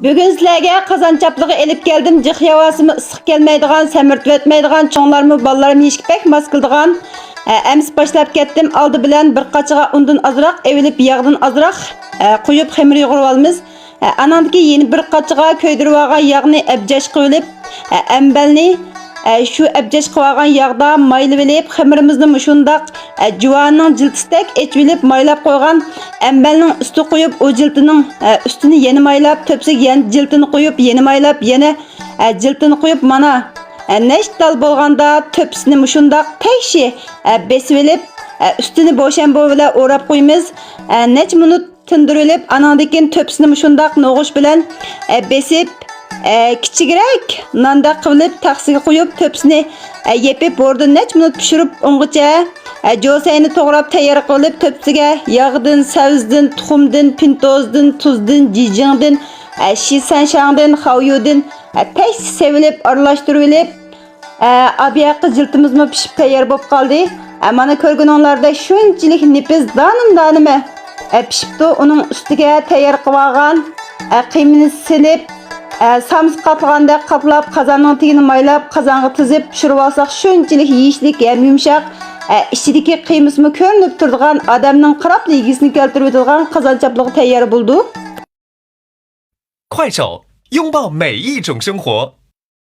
Bugun sizlarga qozonchapligi elib keldim. Jih havosimi issiq kelmaydigan, samirtib o'tmaydigan, cho'nglarmi, bolalarmi yeyishga pek e, ems boshlab ketdim. Oldi bilan bir qachiga undan ozroq, evilib yog'dan ozroq e, quyib xamir yo'g'irib olamiz. E, Anandagi yeni bir qachiga ko'ydirib olgan e, e, shu abjash qilib olgan yog'da maylab olib, xamirimizni mushundoq e, juvonning jiltisdak echilib maylab qo'ygan ambalning usti qo'yib, u jiltining e, ustini yana maylab, to'psiga yana jiltini qo'yib, yana maylab, e, jiltini mana e, nechtal bo'lganda to'psini mushundoq tayshi e, besib olib, e, ustini bo'shambo bilan o'rab qo'yamiz. E, nech minut tindirilib, anandakin to'psini mushundoq no'g'ish bilan besib kichikroq nonda qilib taxsiga qo'yib to'psini yepib bordi nech minut pishirib ungacha jo'sayni to'g'rab tayyor qilib to'psiga tuxumdan pintozdan tuzdan jijingdan e, shisanshangdan xavyudan e, tayş sevilib e, abiyaqqi jiltimizmi pishib tayyor bo'lib qoldi mana ko'rguninglarda shunchalik nipiz danim danimi pishibdi uning ustiga tayyor qilib olgan qiymini silib e, samsi qatlaganda qaplab qozonning tagini maylab qozonga tizib pishirib olsak shunchalik yeyishlik ham yumshoq e, ichidagi qiymismi ko'rinib turadigan odamning qarab yegisini keltirib o'tadigan qozonchapligi tayyor bo'ldi 快手，拥抱每一种生活。